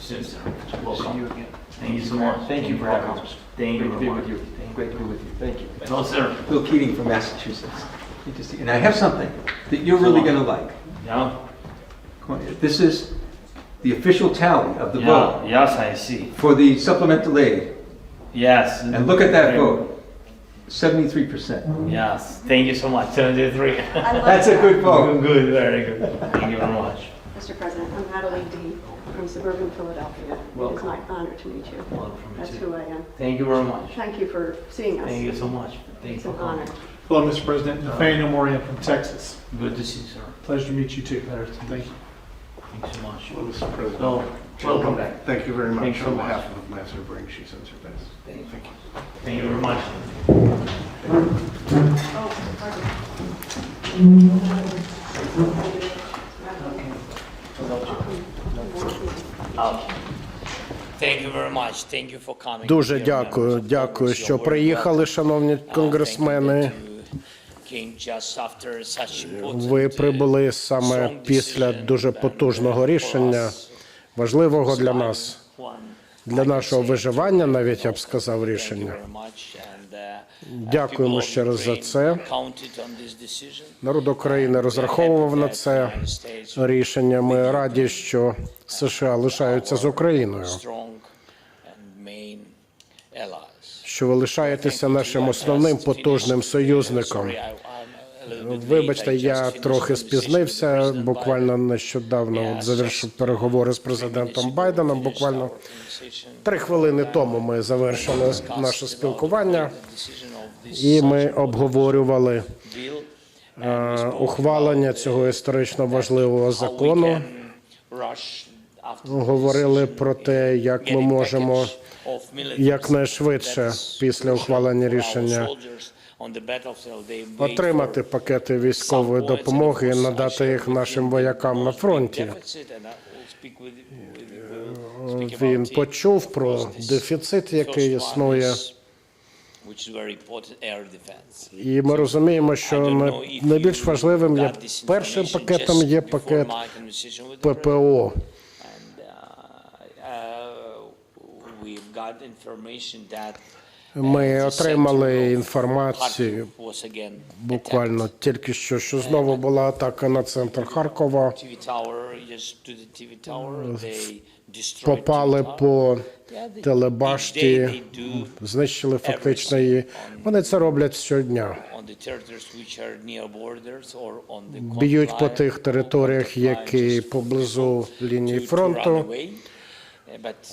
soon, sir. See you Welcome. again. Thank you so much. Thank you for having us. Thank you Great to be with you. Great to be with you. Thank you. No, sir. Bill Keating from Massachusetts. Good to see you. And I have something that you're really going to like. Yeah, Come on, This is the official tally of the yeah, vote yes, I see. for the supplemental aid. Yes. And look at that vote, 73%. Yes, thank you so much. Seventy-three. I love That's a that. good vote. Good, very good. Thank you very much. Mr. President, I'm Natalie D. from suburban Philadelphia. It is Welcome. my honor to meet you. Welcome to That's you. who I am. Thank you very much. Thank you for seeing us. Thank you so much. Thank It's you an for coming. honor. Hello, Mr. President. Nathaniel Moran from Texas. Good to see you, sir. Pleasure to meet you too. Thank you. Thank you so much. Well, Mr. President. So, welcome back. Thank you very much. So On much. behalf of Ambassador Brink, she sends her best. Thank you. Thank you. Thank you very much. Oh, pardon. Дуже дякую, дякую, що приїхали, шановні Uh, конгресмени. Ви uh, прибули саме після дуже потужного uh, рішення, важливого для нас, для нашого виживання, навіть я б сказав, рішення. Дякуємо ще раз за це. Народ України розраховував на це рішення. Ми раді, що США лишаються з Україною, що ви лишаєтеся нашим основним потужним союзником. Вибачте, я трохи спізнився. Буквально нещодавно от завершив переговори з президентом Байденом. Буквально три хвилини тому ми завершили наше спілкування, і ми обговорювали е, ухвалення цього історично важливого закону. Говорили про те, як ми можемо якнайшвидше після ухвалення рішення отримати пакети військової допомоги і надати їх нашим воякам на фронті. Він почув про дефіцит, який існує, і ми розуміємо, що на- найбільш важливим є першим пакетом є пакет ППО. Ми отримали інформацію буквально тільки що, що знову була атака на центр Харкова. Попали по телебашті, знищили фактично її. Вони це роблять щодня. Б'ють по тих територіях, які поблизу лінії фронту,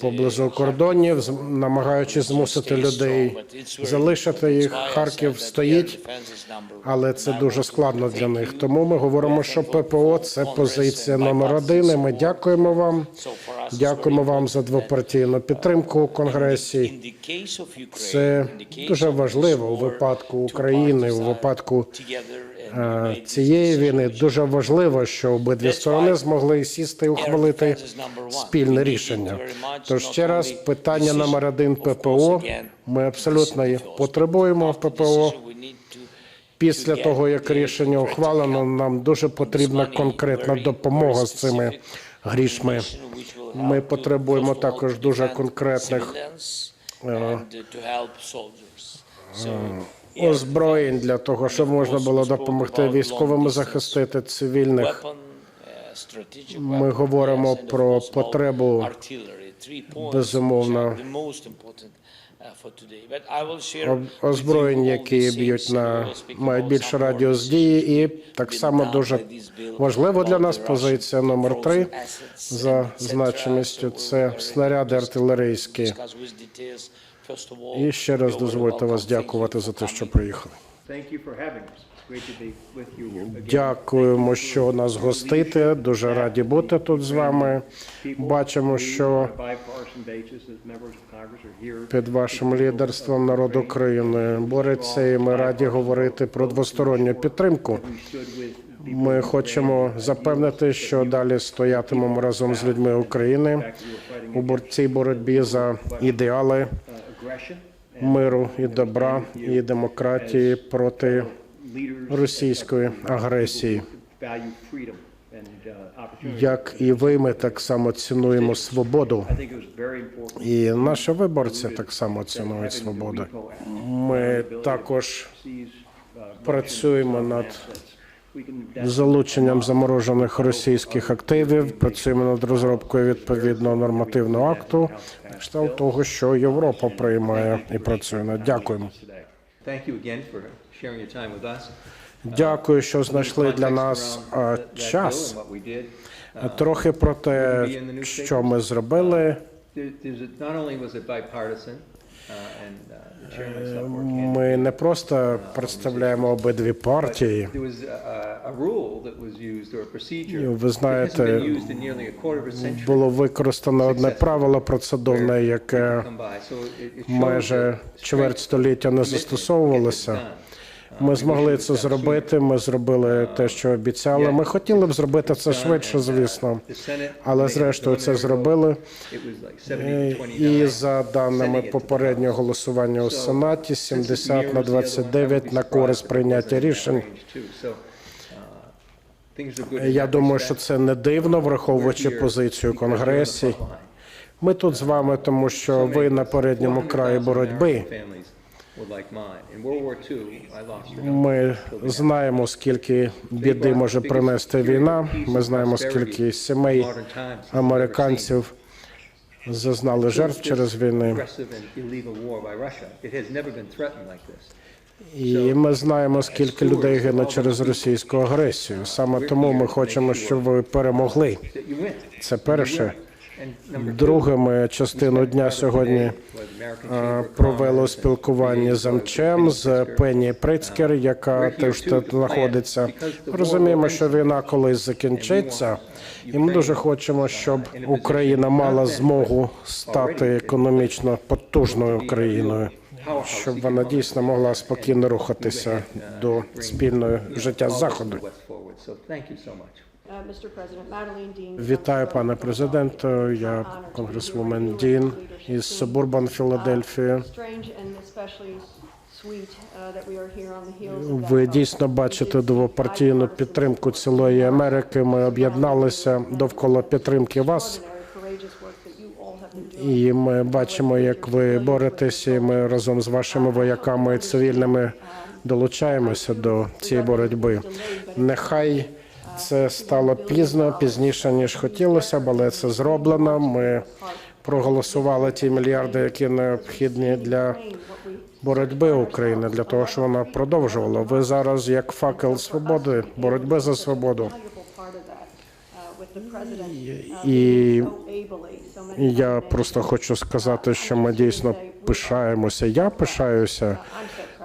поблизу кордонів, намагаючись змусити людей залишити їх. Харків стоїть, але це дуже складно для них. Тому ми говоримо, що ППО це позиція номер один. І Ми дякуємо вам. Дякуємо вам за двопартійну підтримку у конгресі. Це дуже важливо у випадку України, у випадку е, цієї війни. Дуже важливо, що обидві сторони змогли сісти і ухвалити спільне рішення. Тож ще раз питання номер один ППО. Ми абсолютно потребуємо ППО. Після того, як рішення ухвалено, нам дуже потрібна конкретна допомога з цими грішми. Ми потребуємо також дуже конкретних е, озброєнь для того, щоб можна було допомогти військовим захистити цивільних. Ми говоримо про потребу, безумовно, озброєнь, які б'ють на мають більше радіус дії, і так само дуже важливо для нас позиція номер три за значимістю. Це снаряди артилерійські. І ще раз дозвольте вас дякувати за те, що приїхали. Дякуємо, що нас гостите. Дуже раді бути тут з вами. Бачимо, що під вашим лідерством народ України бореться, і ми раді говорити про двосторонню підтримку. Ми хочемо запевнити, що далі стоятимемо разом з людьми України у цій боротьбі за ідеали миру і добра і демократії проти російської агресії. value Як і ви, ми так само цінуємо свободу. І наші виборці так само цінують свободу. Ми також працюємо над залученням заморожених російських активів, працюємо над розробкою відповідного нормативного акту, на кшталт того, що Європа приймає і працює над. Дякуємо. Дякую, що знайшли для нас час. Трохи про те, що ми зробили. Uh, uh, Ми не просто представляємо обидві партії. Ви знаєте. Було використано одне правило процедурне, яке майже чверть століття не застосовувалося. Ми змогли це зробити. Ми зробили те, що обіцяли. Ми хотіли б зробити це швидше, звісно, але зрештою це зробили. vote. It was like 70 to 29. І за даними попереднього голосування у Сенаті, since 70 на mirrors the other one, I would 29 на користь прийняття рішень. Я думаю, що це не дивно, враховуючи позицію because you're on the Конгресі. Ми тут з вами, тому що ви на передньому краї боротьби. Ми знаємо, скільки біди може принести війна. Ми знаємо, скільки сімей американців зазнали жертв через війни. І ми знаємо, скільки людей гине через російську агресію. Саме тому ми хочемо, щоб ви перемогли. Це перше. Друге, ми частину дня сьогодні е, провели у з МЧМ, з Пенні Прицкер, яка теж тут знаходиться. Розуміємо, що війна колись закінчиться, і ми дуже хочемо, щоб Україна мала змогу стати економічно потужною країною, щоб вона дійсно могла спокійно рухатися до спільного життя заходу. Madeleine Вітаю, пане президенте. Я конгресвумен Дін із Субурбан Філадельфії. Strange and especially sweet uh, Ви дійсно бачите двопартійну підтримку цілої Америки. Ми об'єдналися довкола підтримки вас. І ми бачимо, як ви боретеся. і Ми разом з вашими вояками і цивільними долучаємося до цієї боротьби. Нехай це стало пізно, пізніше ніж хотілося, б, але це зроблено. Ми проголосували ті мільярди, які необхідні для боротьби України, для того, щоб вона продовжувала. Ви зараз як факел свободи, боротьби за свободу. І я просто хочу сказати, що ми дійсно пишаємося. Я пишаюся.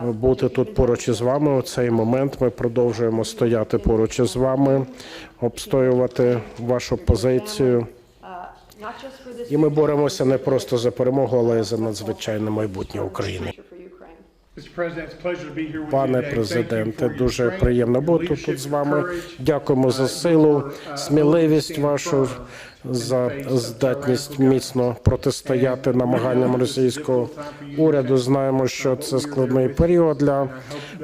Бути тут поруч із вами у цей момент. Ми продовжуємо стояти поруч із вами, обстоювати вашу позицію. І ми боремося не просто за перемогу, але й за надзвичайне майбутнє України. Пане президенте, дуже приємно бути тут з вами. Дякуємо за uh, силу, uh, сміливість вашу, за здатність міцно протистояти намаганням російського уряду. Знаємо, що це складний період для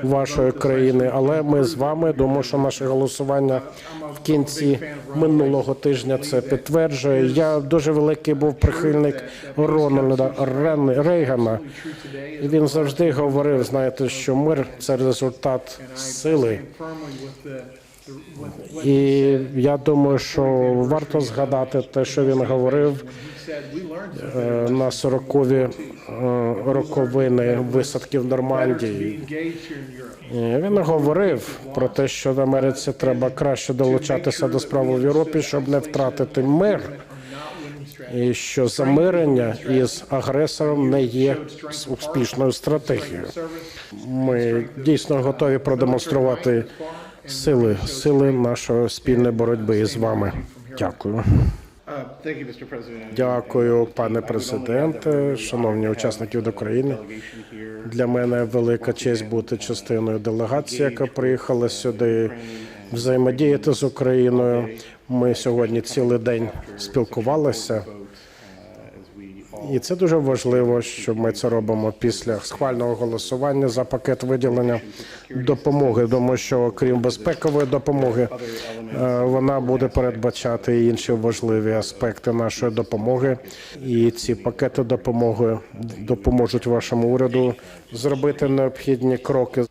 вашої країни, але ми з вами думаю, що наше голосування в кінці минулого тижня це підтверджує. Я дуже великий був прихильник Рональда Рейгана. Він завжди говорив, знаєте, що мир це результат сили. І я думаю, що варто згадати те, що він говорив е, на 40-ві е, роковини висадки в Нормандії. Він говорив про те, що в Америці треба краще долучатися до справи в Європі, щоб не втратити мир. І що замирення із агресором не є успішною стратегією. Ми дійсно готові продемонструвати сили, сили нашої спільної боротьби із вами. Дякую. Дякую, пане президенте, шановні учасники від України. Для мене велика честь бути частиною делегації, яка приїхала сюди взаємодіяти з Україною. Ми сьогодні цілий день спілкувалися. І це дуже важливо, що ми це робимо після схвального голосування за пакет виділення допомоги. Тому що крім безпекової допомоги, е, вона буде передбачати і інші важливі аспекти нашої допомоги. І ці пакети допомоги допоможуть вашому уряду зробити необхідні кроки.